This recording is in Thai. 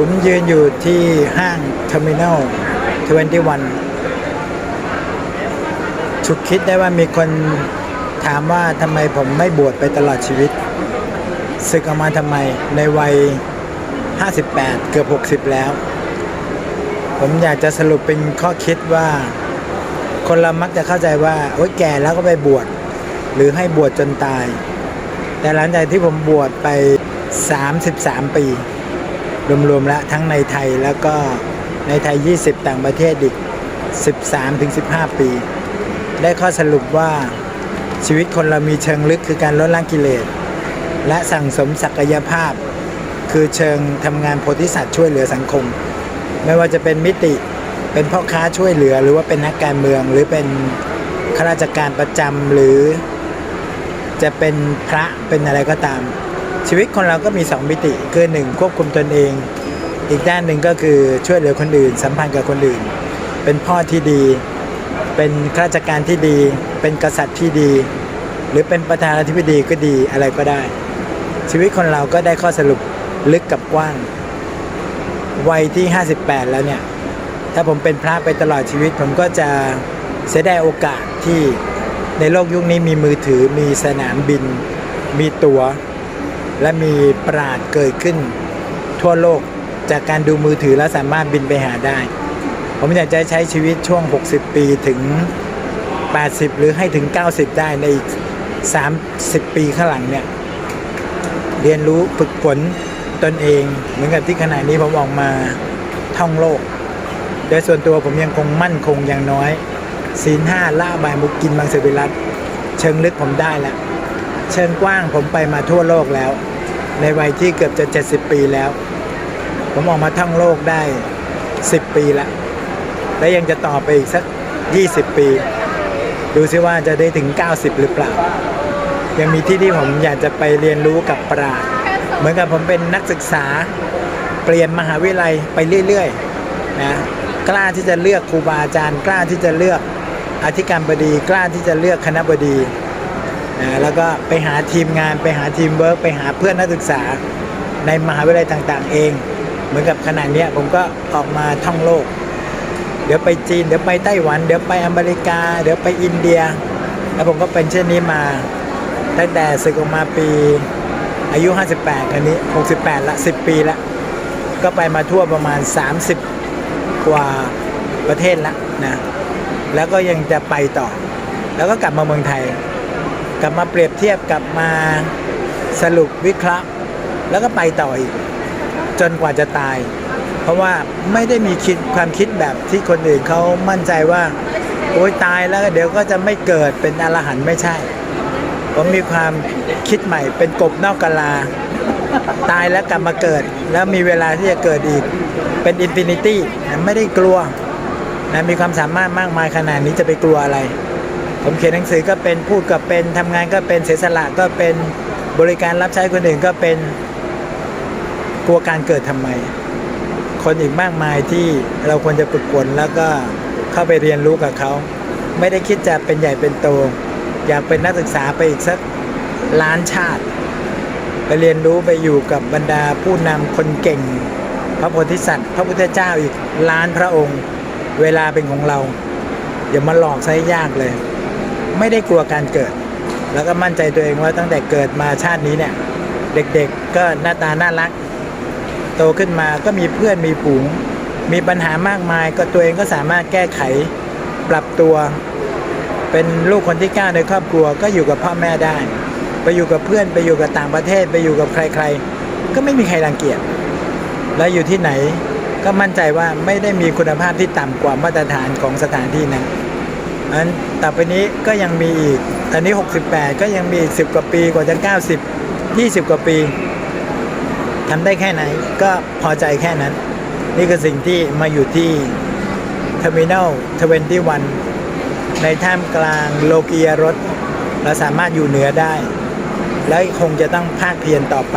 ผมยืนอยู่ที่ห้างเทอร์มินอล21 ฉุกคิดได้ว่ามีคนถามว่าทำไมผมไม่บวชไปตลอดชีวิต ศึกออกมาทำไมในวัย 58 เกือบ 60 แล้ว ผมอยากจะสรุปเป็นข้อคิดว่า คนเรามักจะเข้าใจว่า โอ๊ยแก่แล้วก็ไปบวช หรือให้บวชจนตาย แต่หลังจากที่ผมบวชไป 33 ปี รวมๆแล้วทั้งในไทยแล้วก็ในไทย 20 ต่างประเทศอีก 13-15 ปี ได้ข้อสรุปว่าชีวิตคนเรามีเชิงลึกคือการลดล้างกิเลส และสั่งสมศักยภาพ คือเชิงทำงานโพธิสัตว์ช่วยเหลือสังคม ไม่ว่าจะเป็นมิติเป็นพ่อค้าช่วยเหลือ หรือว่าเป็นนักการเมืองหรือเป็นข้าราชการประจำหรือจะเป็นพระเป็นอะไรก็ตาม ชีวิตคนเราก็มีสองมิติคือหนึ่งควบคุมตนเอง อีกด้านหนึ่งก็คือช่วยเหลือคนอื่น สัมพันธ์กับคนอื่น เป็นพ่อที่ดี เป็นข้าราชการที่ดี เป็นกษัตริย์ที่ดี หรือเป็นประธานาธิบดีก็ดีอะไรก็ได้ ชีวิตคนเราก็ได้ข้อสรุปลึกกับกว้าง วัยที่ 58 แล้วเนี่ย ถ้าผมเป็นพระไปตลอดชีวิต ผมก็จะเสียดายโอกาสที่ในโลกยุคนี้มีมือถือมีสนามบิน มีตัว๋ว และมีปราดเกิดขึ้น ทั่วโลกจากการดูมือถือแล้วสามารถบินไปหาได้ ผมอยากจะใช้ชีวิตช่วง 60 ปีถึง 80 หรือให้ถึง 90 ได้ในอีก 30 ปีข้างหลังเนี่ย เรียนรู้ฝึกฝนตนเอง เหมือนกับที่ขณะนี้ผมออกมาท่องโลก โดยส่วนตัวผมยังคงมั่นคงอย่างน้อยศีลห้าล่าบายมุกกินมังสวิรัตเชิงลึกผมได้แล้ว เชิงกว้างผมไปมาทั่วโลกแล้ว ในวัยที่เกือบจะ 70 ปีแล้ว ผมออกมาท่องโลกได้ 10 ปีล้วและยังจะต่อไปอีกสัก 20 ปี ดูซิว่าจะได้ถึง 90 หรือเปล่า ยังมีที่ที่ผมอยากจะไปเรียนรู้กับปราชญ์เหมือนกับผมเป็นนักศึกษาเปลี่ยนมหาวิทยาลัยไปเรื่อยๆนะกล้าที่จะเลือกครูบาอาจารย์ กล้าที่จะเลือกอธิการบดี กล้าที่จะเลือกคณะบดี นะแล้วก็ไปหาทีมงานไปหาทีมเวิร์กไปหาเพื่อนนักศึกษาในมหาวิทยาลัยต่างๆ เอง เหมือนกับขณะเนี้ยผมก็ออกมาท่องโลก เดี๋ยวไปจีน เดี๋ยวไปไต้หวัน เดี๋ยวไปอเมริกา เดี๋ยวไปอินเดีย แล้วผมก็เป็นเช่นนี้มาตั้งแต่ศึกออกมาปีอายุ 58คันนี้ 68 ละ 10 ปีละ ก็ไปมาทั่วประมาณ 30 กว่าประเทศละนะ แล้วก็ยังจะไปต่อ แล้วก็กลับมาเมืองไทย กลับมาเปรียบเทียบกลับมาสรุปวิเคราะห์ แล้วก็ไปต่ออีก จนกว่าจะตาย เพราะว่าไม่ได้มีคิดความคิดแบบที่คนอื่นเขามั่นใจว่า โอ๊ยตายแล้วเดี๋ยวก็จะไม่เกิดเป็นอรหันต์ไม่ใช่ ผมมีความคิดใหม่เป็นกบนอกกะลา ตายแล้วกลับมาเกิด แล้วมีเวลาที่จะเกิดอีก เป็นอินฟินิตี้ไม่ได้กลัวนะมีความสามารถมากมายขนาดนี้จะไปกลัวอะไร ผมเขียนหนังสือก็เป็นพูดก็เป็นทำงานก็เป็นเสียสละก็เป็นบริการรับใช้คนอื่นก็เป็นกลัวการเกิดทำไม คนอีกมากมายที่เราควรจะฝึกฝนแล้วก็เข้าไปเรียนรู้กับเขา ไม่ได้คิดจะเป็นใหญ่เป็นโต อยากเป็นนักศึกษาไปอีกสักล้านชาติ ไปเรียนรู้ไปอยู่กับบรรดาผู้นำคนเก่ง พระโพธิสัตว์ พระพุทธเจ้าอีกล้านพระองค์ เวลาเป็นของเราอย่ามาหลอกใช้ยากเลย ไม่ได้กลัวการเกิด แล้วก็มั่นใจตัวเองว่าตั้งแต่เกิดมาชาตินี้เนี่ย เด็กๆก็หน้าตาน่ารัก โตขึ้นมาก็มีเพื่อนมีฝูง มีปัญหามากมาย ก็ตัวเองก็สามารถแก้ไขปรับตัว เป็นลูกคนที่เก้าในครอบครัวก็อยู่กับพ่อแม่ได้ ไปอยู่กับเพื่อนไปอยู่กับต่างประเทศไปอยู่กับใคร ๆ ก็ไม่มีใครรังเกียจและอยู่ที่ไหนก็มั่นใจว่าไม่ได้มีคุณภาพที่ต่ำกว่ามาตรฐานของสถานที่นั้น อันต่อไปนี้ก็ยังมีอีกตอนนี้ 68 ก็ยังมีอีก 10 กว่าปีกว่าจะ 90 20 กว่าปีทำได้แค่ไหนก็พอใจแค่นั้น นี่คือสิ่งที่มาอยู่ที่ Terminal 21 ในท่ามกลางโลกียรถ เราสามารถอยู่เหนือได้ และคงจะต้องภาคเพียรต่อไป